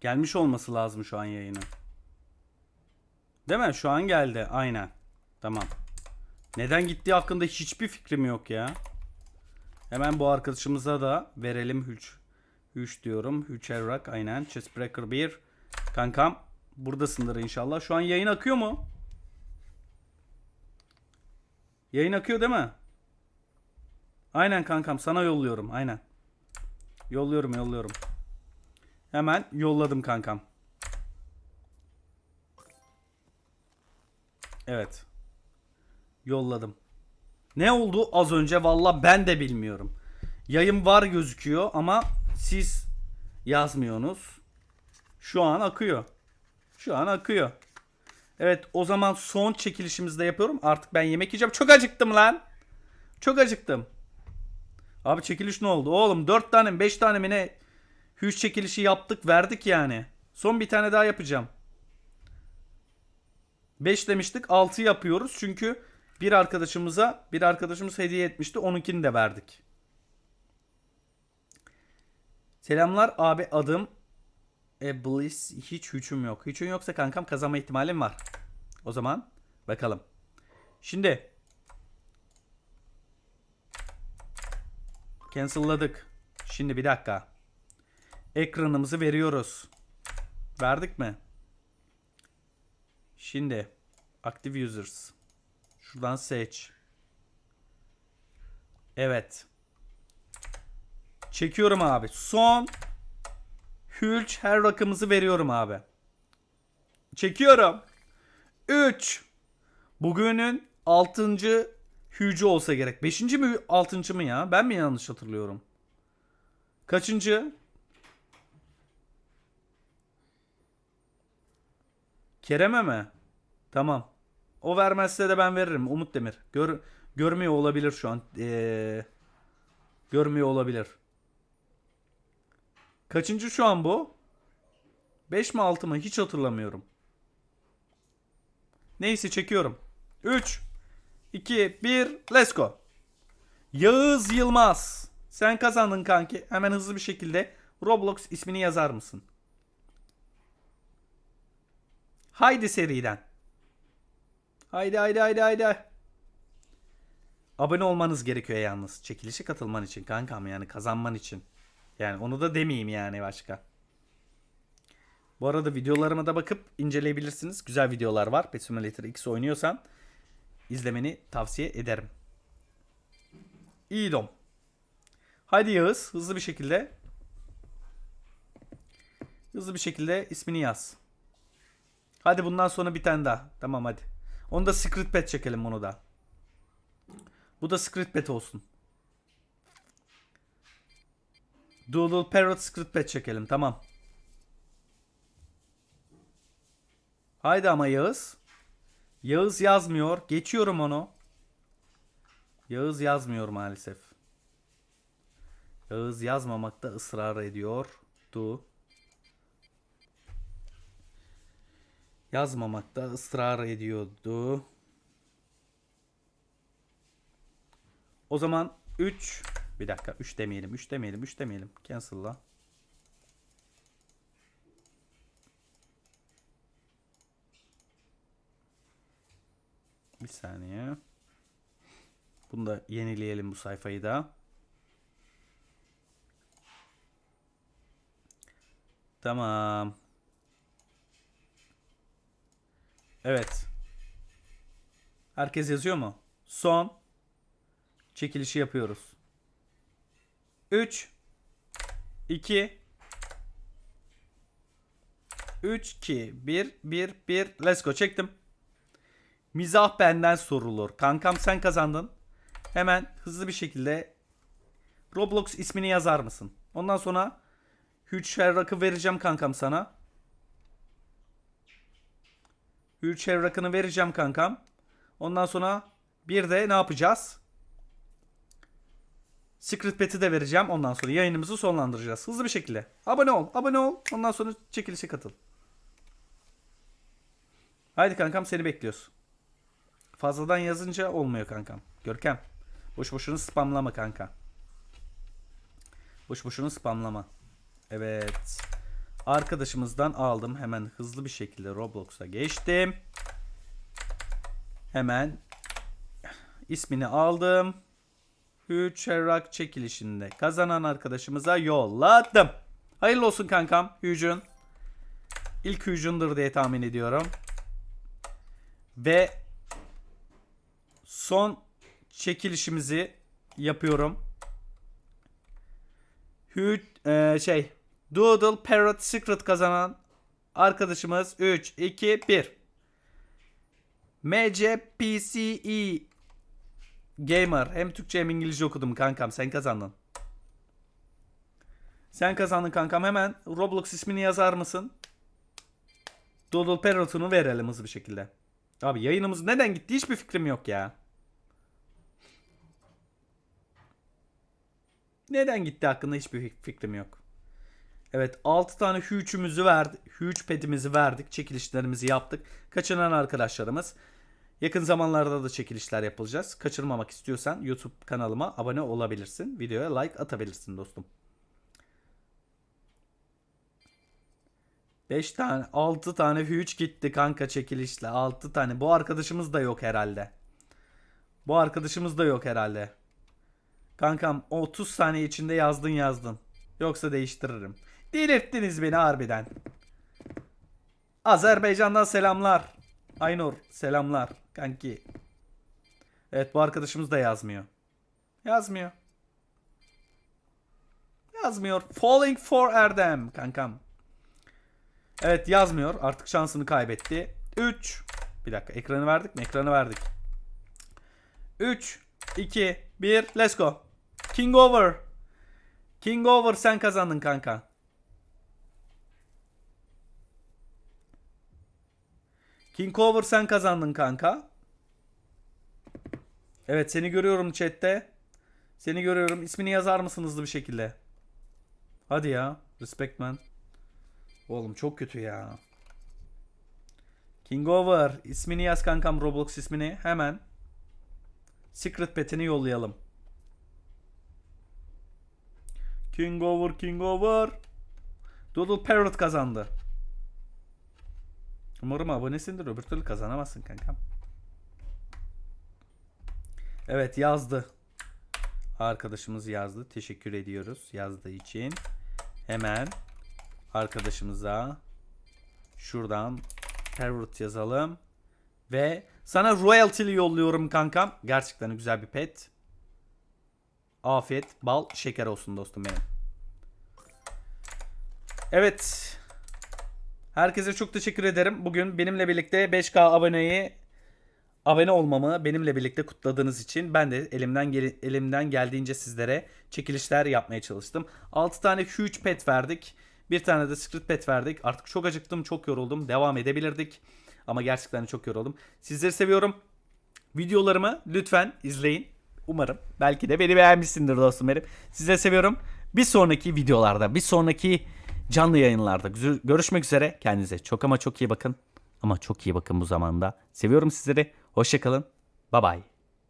Gelmiş olması lazım şu an yayına. Değil mi? Şu an geldi. Aynen. Tamam. Neden gittiği hakkında hiçbir fikrim yok ya. Hemen bu arkadaşımıza da verelim Hülç. Hülç diyorum. Hülç Evrak. Aynen. Chessbreaker 1. Kankam. Buradasındır inşallah. Şu an yayın akıyor mu? Yayın akıyor değil mi? Aynen kankam. Sana yolluyorum. Aynen. Yolluyorum yolluyorum. Hemen yolladım kankam. Evet. Yolladım. Ne oldu az önce valla ben de bilmiyorum. Yayın var gözüküyor ama siz yazmıyorsunuz. Şu an akıyor. Şu an akıyor. Evet o zaman son çekilişimizde yapıyorum. Artık ben yemek yiyeceğim. Çok acıktım lan. Çok acıktım. Abi çekiliş ne oldu? Oğlum 4 tane mi 5 tane mi ne hüş çekilişi yaptık verdik yani. Son bir tane daha yapacağım. 5 demiştik 6 yapıyoruz. Çünkü bir arkadaşımıza bir arkadaşımız hediye etmişti. Onunkini de verdik. Selamlar abi adım Eblis. Hiç hüçüm yok. Hüçün yoksa kankam kazanma ihtimalim var. O zaman bakalım. Şimdi Cancel'ladık. Şimdi bir dakika. Ekranımızı veriyoruz. Verdik mi? Şimdi Active Users. Şuradan seç. Evet. Çekiyorum abi. Son Hülç her rakamımızı veriyorum abi. Çekiyorum. 3. Bugünün 6. hücü olsa gerek. 5. mi 6. mı ya? Ben mi yanlış hatırlıyorum? Kaçıncı? Kerem'e mi? Tamam. O vermezse de ben veririm. Umut Demir. Gör, görmüyor olabilir şu an. Ee, görmüyor olabilir. Kaçıncı şu an bu? 5 mi 6 mı? Hiç hatırlamıyorum. Neyse çekiyorum. 3 2 1 Let's go. Yağız Yılmaz. Sen kazandın kanki. Hemen hızlı bir şekilde Roblox ismini yazar mısın? Haydi seriden. Haydi haydi haydi haydi. Abone olmanız gerekiyor yalnız. Çekilişe katılman için kankam yani kazanman için. Yani onu da demeyeyim yani başka. Bu arada videolarıma da bakıp inceleyebilirsiniz. Güzel videolar var. Pet Simulator X oynuyorsan izlemeni tavsiye ederim. İyi dom. Haydi Yağız hızlı bir şekilde hızlı bir şekilde ismini yaz. Hadi bundan sonra bir tane daha. Tamam hadi. Onu da Secret Pet çekelim onu da. Bu da Secret Pet olsun. Doodle Parrot Secret Pet çekelim tamam. Haydi ama Yağız. Yağız yazmıyor. Geçiyorum onu. Yağız yazmıyor maalesef. Yağız yazmamakta ısrar ediyor. Du. Yazmamakta ısrar ediyordu. O zaman 3 bir dakika 3 demeyelim 3 demeyelim 3 demeyelim. Cancel'la. Bir saniye. Bunu da yenileyelim bu sayfayı da. Tamam. Evet. Herkes yazıyor mu? Son çekilişi yapıyoruz. 3 2 3 2 1 1 1 Let's go çektim. Mizah benden sorulur. Kankam sen kazandın. Hemen hızlı bir şekilde Roblox ismini yazar mısın? Ondan sonra Hüç rakı vereceğim kankam sana. Hüç rakını vereceğim kankam. Ondan sonra bir de ne yapacağız? Secret Pet'i de vereceğim. Ondan sonra yayınımızı sonlandıracağız. Hızlı bir şekilde. Abone ol. Abone ol. Ondan sonra çekilişe katıl. Haydi kankam seni bekliyoruz. Fazladan yazınca olmuyor kankam. Görkem. Boş boşuna spamlama kanka. Boş boşuna spamlama. Evet. Arkadaşımızdan aldım. Hemen hızlı bir şekilde Roblox'a geçtim. Hemen ismini aldım. Sherrock çekilişinde kazanan arkadaşımıza yolladım. Hayırlı olsun kankam Hugh'un. İlk Hugh'undur diye tahmin ediyorum. Ve son çekilişimizi yapıyorum. Hugh e, şey Doodle Parrot Secret kazanan arkadaşımız 3 2 1 MCPCE Gamer hem Türkçe hem İngilizce okudum kankam sen kazandın. Sen kazandın kankam hemen Roblox ismini yazar mısın? Doodle Parrot'unu verelim hızlı bir şekilde. Abi yayınımız neden gitti hiçbir fikrim yok ya. Neden gitti hakkında hiçbir fikrim yok. Evet 6 tane Huge'ümüzü verdik. Huge petimizi verdik. Çekilişlerimizi yaptık. Kaçıran arkadaşlarımız. Yakın zamanlarda da çekilişler yapılacağız. Kaçırmamak istiyorsan YouTube kanalıma abone olabilirsin. Videoya like atabilirsin dostum. 5 tane 6 tane Huge gitti kanka çekilişle. 6 tane. Bu arkadaşımız da yok herhalde. Bu arkadaşımız da yok herhalde. Kankam 30 saniye içinde yazdın yazdın. Yoksa değiştiririm. Delirttiniz beni harbiden. Azerbaycan'dan selamlar. Aynur selamlar kanki. Evet bu arkadaşımız da yazmıyor. Yazmıyor. Yazmıyor. Falling for Erdem kankam. Evet yazmıyor. Artık şansını kaybetti. 3. Bir dakika ekranı verdik mi? Ekranı verdik. 3, 2, 1. Let's go. King over. King over sen kazandın kanka. King over sen kazandın kanka. Evet seni görüyorum chatte. Seni görüyorum. İsmini yazar mısın hızlı bir şekilde? Hadi ya. Respect man. Oğlum çok kötü ya. King over. İsmini yaz kankam Roblox ismini. Hemen. Secret petini yollayalım. King over, King over. Doodle Parrot kazandı. Umarım abonesindir. Öbür türlü kazanamazsın kankam. Evet yazdı. Arkadaşımız yazdı. Teşekkür ediyoruz yazdığı için. Hemen arkadaşımıza şuradan Parrot yazalım. Ve sana royalty'li yolluyorum kankam. Gerçekten güzel bir pet. Afiyet, bal, şeker olsun dostum benim. Evet. Herkese çok teşekkür ederim. Bugün benimle birlikte 5K aboneyi abone olmamı benimle birlikte kutladığınız için ben de elimden gel- elimden geldiğince sizlere çekilişler yapmaya çalıştım. 6 tane huge pet verdik. Bir tane de secret pet verdik. Artık çok acıktım, çok yoruldum. Devam edebilirdik. Ama gerçekten çok yoruldum. Sizleri seviyorum. Videolarımı lütfen izleyin. Umarım. Belki de beni beğenmişsindir dostum benim. Sizleri seviyorum. Bir sonraki videolarda, bir sonraki canlı yayınlarda görüşmek üzere. Kendinize çok ama çok iyi bakın. Ama çok iyi bakın bu zamanda. Seviyorum sizleri. Hoşçakalın. Bye bye.